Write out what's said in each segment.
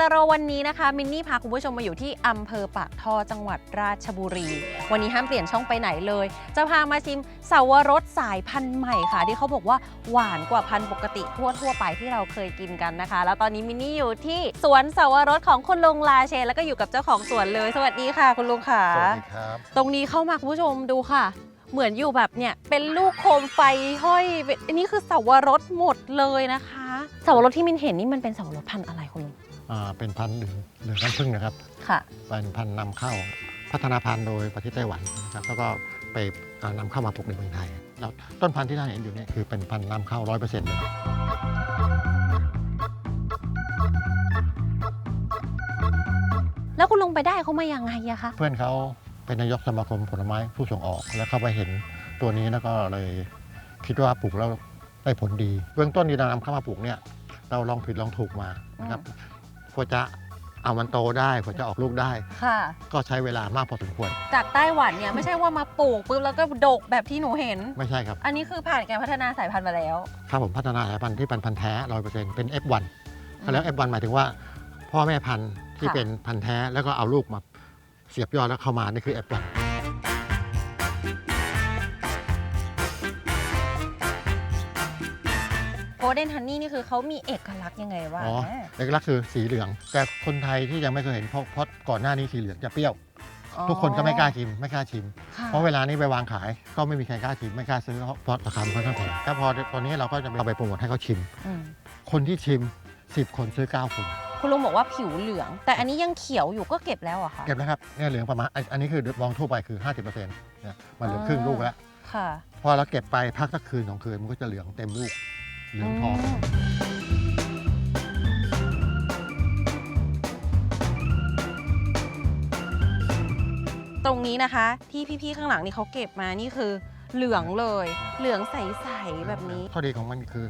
ตโรวันนี้นะคะ มินนี่พาคุณผู้ชมมาอยู่ที่อำเภอปากท่อจังหวัดราชบุรี วันนี้ห้ามเปลี่ยนช่องไปไหนเลย จะพามาชิมสาวรสสายพันธุ์ใหม่ค่ะ ที่เขาบอกว่าหวานกว่าพันธุ์ปกติทั่วทั่วๆไปที่เราเคยกินกันนะคะ แล้วตอนนี้มินนี่อยู่ที่สวนสาวรสของคุณลุงลาเชนแล้วก็อยู่กับเจ้าของสวนเลย สวัสดีค่ะ คุณลุงค่ะ สวัสดีครับ ตรงนี้เข้ามาคุณผู้ชมดูค่ะเหมือนอยู่แบบเนี่ยเป็นลูกโคมไฟห้อยเป็นอันนี้คือสาวรสหมดเลยนะคะสาวรสที่มินเห็นนี่มันเป็นสาวรสพันธุ์อะไรคุณลุงอ่า เป็นพันธุ์เหลืองเหลืองน้ำผึ้งนะครับ ค่ะ เป็นพันธุ์นำเข้า พัฒนาพันธุ์โดยประเทศไต้หวันนะครับแล้วก็ไปอ่านำเข้ามาปลูกในเมืองไทยแล้วต้นพันธุ์ที่ท่านเห็นอยู่เนี่ยคือเป็นพันธุ์นำเข้าร้อยเปอร์เซ็นต์เลยแล้วคุณลุงไปได้เขามายังไงอะคะ เพื่อนเขาเป็นนายกสมาคมผลไม้ผู้ส่งออก แล้วเขาไปเห็นตัวนี้แล้วก็เลยคิดว่าปลูกแล้วได้ผลดี เบื้องต้นที่เรานำเข้ามาปลูกเนี่ยเราลองผิดลองถูกมานะครับ กว่าจะเอามันโตได้กว่าจะออกลูกได้ ค่ะ ก็ใช้เวลามากพอสมควร จากไต้หวันเนี่ยไม่ใช่ว่ามาปลูกปุ๊บแล้วก็ดกแบบที่หนูเห็น ไม่ใช่ครับ อันนี้คือผ่านการพัฒนาสายพันธุ์มาแล้ว ครับผมพัฒนาสายพันธุ์ที่เป็นพันธุ์แท้ร้อยเปอร์เซ็นต์เป็น F1 แล้ว F1 หมายถึงว่า พ่อแม่พันธุ์ที่ค่ะ เป็นพันธุ์แท้แล้วก็เอาลูกมาเสียบยอดแล้วเข้ามานี่คือ F1 โกลเด้นฮันนี่นี่คือเขามีเอกลักษณ์ยังไงวะอ๋อเอกลักษณ์คือสีเหลือง แต่คนไทยที่ยังไม่เคยเห็นเพราะเพราะก่อนหน้านี้สีเหลืองจะเปรี้ยว ทุกคนก็ไม่กล้าชิมไม่กล้าชิมค่ะเพราะเวลานี้ไปวางขายก็ไม่มีใครกล้าชิมไม่กล้าซื้อเพราะราคามันค่อนข้างแพงแต่พอตอนนี้เราก็จะเอาไปโปรโมทให้เขาชิมอืมคนที่ชิม 10 คนซื้อ 9 คนคุณลุงบอกว่าผิวเหลือง แต่อันนี้ยังเขียวอยู่ก็เก็บแล้วเหรอะคะเก็บนะครับเนี่ยเหลืองประมาณอันอันนี้คือมองทั่วไปคือ 50%เนี่ยมันเหลืองครึ่งลูกแล้วค่ะพอเราเก็บไปพักสักคืนสองคืนมันก็จะเหลืองเต็มลูก เหลืองทองมตรงนี้นะคะ ที่พี่ๆข้างหลังนี่เขาเก็บมานี่คือเหลืองเลย เหลืองใสๆแบบนี้ ข้อดีของมันคือ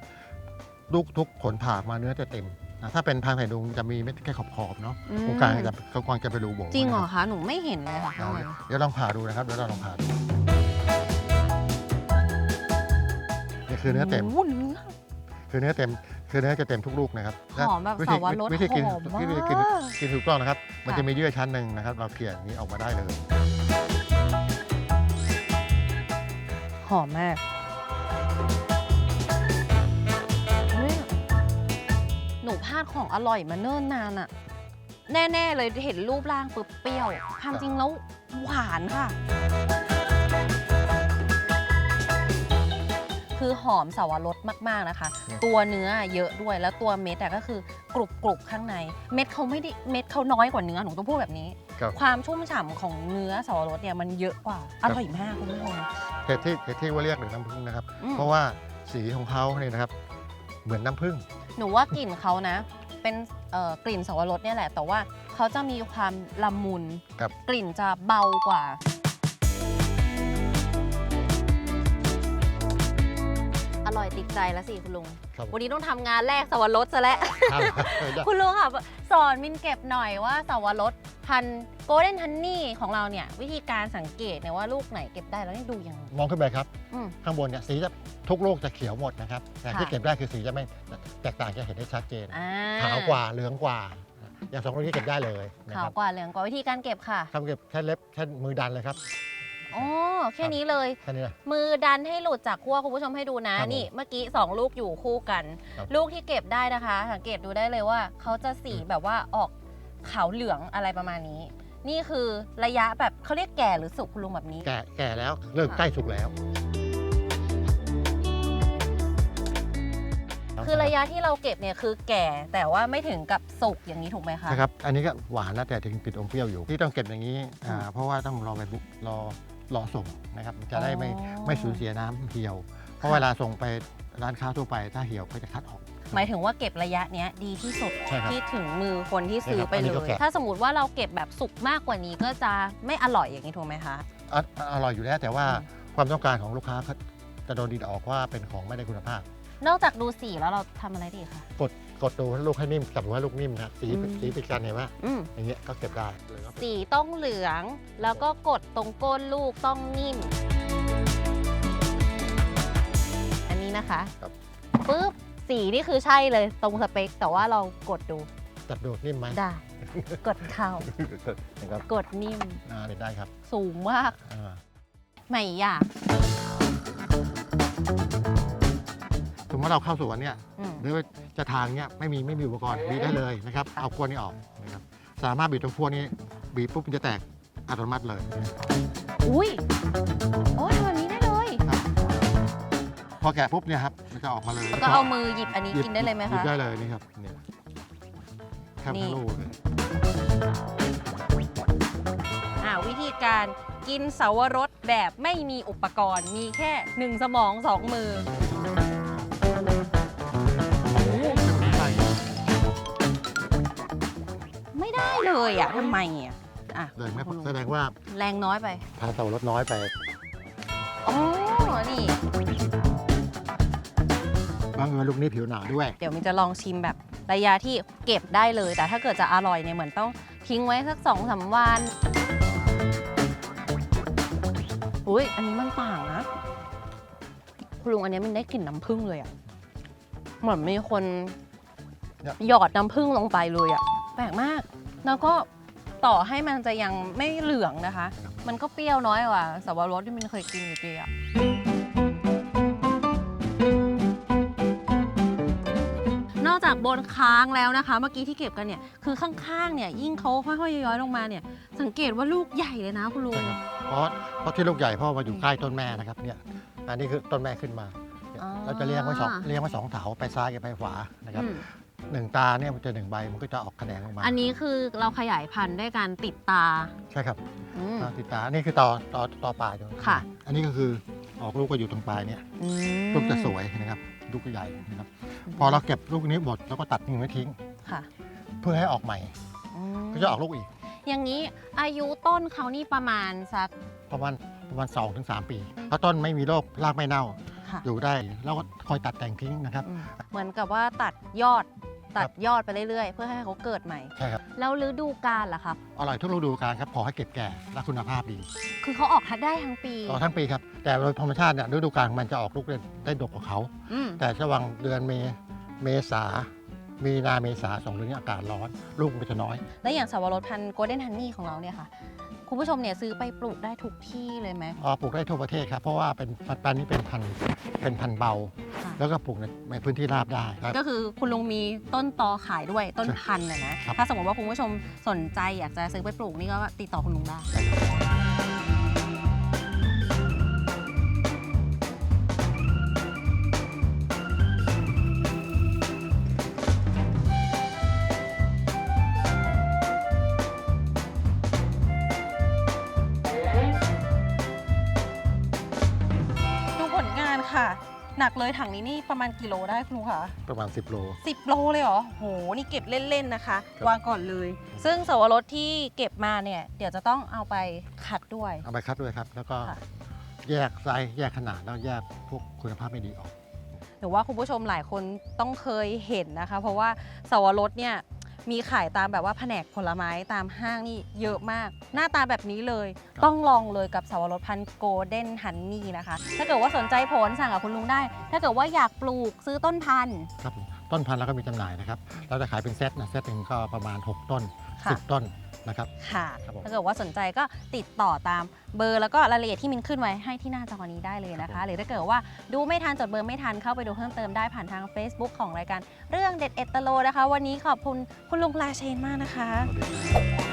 ลูกทุกผลผ่ามาเนื้อจะเต็มนะถ้าเป็นพันธุ์ไผ่ดุงจะมีเม็ดแค่ขอบๆเนาะอืมตรงกลางจะเขากวางจะไปรูโบจริงเหรอนะคบคะ หนูไม่เห็นเลยค่ะข้างใน เดี๋ยวลองผ่าดูนะครับเดี๋ยวเราลองผ่าดูนี่คือเนื้อเต็ม โโหเนื้อ คือเนื้อเต็มคือเนื้อจะเต็มทุกลูกนะครับหอมแบบวิธีสาวรสวิธีกินหอมมาก วิธีกินกินถูกต้องนะครับ มันค่ะจะมีเยื่อชั้นหนึ่งนะครับ เราเขี่ยอย่างนี้ออกมาได้เลย หอมมากเฮ้ยหนูพลาดของอร่อยมาเนิ่นนานอะแน่ๆเลยเห็นรูปร่างปุ๊บเปรี้ยวความจริงแล้วหวานค่ะ คือหอมสาวรสมากๆนะคะเนี่ยตัวเนื้อเยอะด้วยแล้วตัวเม็ดอะก็คือกรุบกรุบๆข้างใน เม็ดเขาไม่ได้เม็ดเขาน้อยกว่าเนื้อหนูต้องพูดแบบนี้ ครับ ความชุ่มฉ่ำของเนื้อสาวรสเนี่ยมันเยอะกว่าอร่อยมากคุณผู้ชม เหตุที่เหตุที่ว่าเรียกหรือน้ำผึ้งนะครับ อืม เพราะว่าสีของเขาเนี่ยนะครับ เหมือนน้ำผึ้ง หนูว่ากลิ่นเขานะ เป็นเอ่อกลิ่นสวรสเนี่ยแหละ แต่ว่าเขาจะมีความละมุน ครับ กลิ่นจะเบากว่า ร่อยติดใจแล้วสิคุณลุง ครับวันนี้ต้องทำงานแรกสวรสซะแล้ว ครับเออได้คุณลุงค่ะสอนมินเก็บหน่อยว่าสวรสพันโกลเด้นฮันนี่ของเราเนี่ย วิธีการสังเกตเนี่ยว่าลูกไหนเก็บได้แล้วนี่ดูยังไงมองขึ้นไปครับ อืม ข้างบนเนี่ยสีจะทุกลูกจะเขียวหมดนะครับแต่ที่ค่ะ เก็บได้คือสีจะไม่แตกต่างจะเห็นได้ชัดเจน อ่ขาวกว่าเหลืองกว่า อย่างสองลูกนี้เก็บได้เลยนะขาควรับกว่าเหลืองกว่าวิธีการเก็บค่ะ ทำเก็บแค่เล็บแค่มือดันเลยครับ อ๋อแค่นี้เลย แค่นี้นะ มือดันให้หลุดจากขั้วคุณผู้ชมให้ดูนะ ครับผมนี่เมื่อกี้ 2 ลูกอยู่คู่กัน ครับ ลูกที่เก็บได้นะคะ สังเกตดูได้เลยว่าเขาจะสีแบบว่าออกขาวเหลืองอะไรประมาณนี้ นี่คือระยะแบบเขาเรียกแก่หรือสุกคุณลุงแบบนี้ แก่แก่แล้วเริ่มใกล้สุกแล้วคือระยะที่เราเก็บเนี่ยคือแก่แต่ว่าไม่ถึงกับสุกอย่างนี้ถูกไหมคะ นะครับ อันนี้ก็หวานแล้วแต่ถึงติดอมเปรี้ยวอยู่ที่ต้องเก็บอย่างนี้อ่าอืมเพราะว่าต้องรอไปบุรอ รอส่งนะครับจะได้ไม่อ๋อไม่สูญเสียน้ำเหี่ยว เพราะค่ะเวลาส่งไปร้านค้าทั่วไปถ้าเหี่ยวก็จะคัดออก หมายถึงว่าเก็บระยะเนี้ยดีที่สุดใช่ครับที่ถึงมือคนที่ซื้อไปใช่ครับอันนี้เลก็ยแกะถ้าสมมติว่าเราเก็บแบบสุกมากกว่านี้ก็จะไม่อร่อยอย่างนี้ถูกไหมคะอะอร่อยอยู่แล้วแต่ว่าอืมความต้องการของลูกค้าเขาจะโดนดีดออกว่าเป็นของไม่ได้คุณภาพ นอกจากดูสีแล้วเราทำอะไรดีคะกด กดดูให้ลูกให้นิ่มจับดูให้ลูกนิ่มนะสีอืม สีติดกันเห็นไหมอืมอย่างเงี้ยก็เก็บได้เลยครับสีต้องเหลือง แล้วก็กดตรงก้นลูกต้องนิ่ม อันนี้นะคะครับปุ๊บสีนี่คือใช่เลยตรงสเปค แต่ว่าเรากดดูจัดโดดนิ่มไหมได้ กดเข่านะครับกดนิ่มอ่าเดี๋ยวได้ครับสูงมาก อ่า ไม่อยากส มมติเราเข้าสวนเนี่ยอืม หรือว่าจะทางเนี่ยไม่มีไม่มีอุปกรณ์บีบได้เลยนะครับเอาขั้วนี้ออกนะครับสามารถบีบตรงขั้วนี้บีบปุ๊บมันจะแตกอัตโนมัติเลยอุ้ยโอ้ยทำแบบนี้ได้เลยพอแกะปุ๊บเนี่ยครับมันจะออกมาเลยแล้วก็เอามือหยิบอันนี้หยิบกินได้เลยไหมหยิคะ บได้เลยนี่ครับเนี่ยแคบนี่ ทั้งลูกเลยอ่าวิธีการกินเสาวรสแบบไม่มีอุปกรณ์มีแค่หนึ่งสมองสองมือ เลยอะทำไมอะอะแสดงว่าคุณลุงแสดงว่าแรงน้อยไป ทานเตารถน้อยไปอ๋อ นี่ บางเอิญลูกนี้ผิวหนาด้วย เดี๋ยวมินจะลองชิมแบบระยะที่เก็บได้เลย แต่ถ้าเกิดจะอร่อยเนี่ยเหมือนต้องทิ้งไว้สักสองสามวันอุ้ยอันนี้มันต่างนะคุณลุงอันนี้มันได้กลิ่นน้ำผึ้งเลยอะเหมือนมีคน เนี่ย หยอดน้ำผึ้งลงไปเลยอะแปลกมาก แล้วก็ต่อให้มันจะยังไม่เหลืองนะคะ มันก็เปรี้ยวน้อยกว่าสับปะรดที่มันเคยกินอยู่ดีอะนอกจากบนค้างแล้วนะคะ เมื่อกี้ที่เก็บกันเนี่ย คือข้างๆเนี่ยยิ่งเขาค่อยๆย้อยๆลงมาเนี่ย สังเกตว่าลูกใหญ่เลยนะคุณลุงใช่ครับเพราะเพราะที่ลูกใหญ่เพราะว่าอยู่ใกล้ต้นแม่นะครับเนี่ยอันนี้คือต้นแม่ขึ้นมาเนี่ยอ๋อ เราจะเลี้ยงไว้สองเลี้ยงไว้สองเถาไปซ้ายกับไปขวานะครับ อืม หนึ่งตาเนี่ยมันจะหนึ่งใบมันก็จะออกแขนงออกมาอันนี้คือเราขยายพันธุ์ด้วยการติดตาใช่ครับอืม ตาติดตานี่คือต่อต่อต่อปลายตรงนี้ค่ะ อันนี้ก็คือออกลูกก็อยู่ตรงปลายเนี่ยอืมลูกจะสวยนะครับลูกก็ใหญ่นะครับ พอเราเก็บลูกนี้หมดเราก็ตัดทิ้งไว้ทิ้ง ค่ะเพื่อให้ออกใหม่ อืมก็จะออกลูกอีกอย่างนี้อายุต้นเขานี่ประมาณสักประมาณประมาณ2-3ถึงปีเพราะต้นไม่มีโรครากไม่เน่าค่ะอยู่ได้แล้วก็คอยตัดแต่งทิ้งนะครับ อืมเหมือนกับว่าตัดยอด ตัดยอดไปเรื่อยๆ เพื่อให้เขาเกิดใหม่ ใช่ครับ แล้วฤดูกาลล่ะครับ อร่อยทุกฤดูกาลครับ ขอให้เก็บแก่และคุณภาพดีคือเขาออกได้ทั้งปีต่อทั้งปีครับ แต่โดยธรรมชาติเนี่ยฤดูกาลมันจะออกลูกได้ได้ดกกว่าเขา อืมแต่ระหว่างเดือนเมเมษา มีนาเมษาสองเดือนนี้อากาศร้อน ลูกมันจะน้อย แล้วอย่างสวรสพันธุ์โกลเด้นฮันนี่ของเราเนี่ยค่ะ คุณผู้ชมเนี่ยซื้อไปปลูกได้ทุกที่เลยไหมพอปลูกได้ทั่วประเทศครับ เพราะว่าเป็นพันธุ์นี้เป็นพันธุ์เป็นพันธุ์เบาค่ะ แล้วก็ปลูกในในพื้นที่ราบได้ครับ ก็คือคุณลุงมีต้นตอขายด้วยต้นพันธุ์นะนะครับ ถ้าสมมติว่าคุณผู้ชมสนใจอยากจะซื้อไปปลูกนี่ก็ติดต่อคุณลุงได้ใช่ครับ เลยถังนี้นี่ประมาณกิโลได้คุณลุงคะประมาณ 10 โล 10 โลเลยเหรอโหนี่เก็บเล่นๆนะคะ ครับ วางก่อนเลย ซึ่งสวรสที่เก็บมาเนี่ย เดี๋ยวจะต้องเอาไปคัดด้วย เอาไปคัดด้วยครับ แล้วก็ค่ะ แยกไซส์แยกขนาดแล้วแยกพวกคุณภาพไม่ดีออก หรือว่าคุณผู้ชมหลายคนต้องเคยเห็นนะคะ เพราะว่าสวรสเนี่ย มีขายตามแบบว่าแผนกผลไม้ตามห้างนี่เยอะมาก หน้าตาแบบนี้เลยครับต้องลองเลยกับสวรสพันธุ์โกลเด้นฮันนี่นะคะ ถ้าเกิดว่าสนใจผลสั่งกับคุณลุงได้ ถ้าเกิดว่าอยากปลูกซื้อต้นพันธุ์ ครับผมต้นพันธุ์เราก็มีจำหน่ายนะครับ เราจะขายเป็นเซตนะเซตหนึ่งก็ประมาณ 6 ต้นค่ะ 10 ต้นนะครับ ค่ะครับผม ถ้าเกิดว่าสนใจก็ติดต่อตามเบอร์แล้วก็รายละเอียดที่มินขึ้นไว้ให้ที่หน้าจอนี้ได้เลยนะครัคะบผมหรือถ้าเกิดว่าดูไม่ทันจดเบอร์ไม่ทันเข้าไปดูเพิ่มเติมได้ผ่านทาง Facebook ของรายการเรื่องเด็ดเอตโลนะคะ วันนี้ขอบคุณคุณลุงปลาเชนมากนะคะ สวัสดีครับ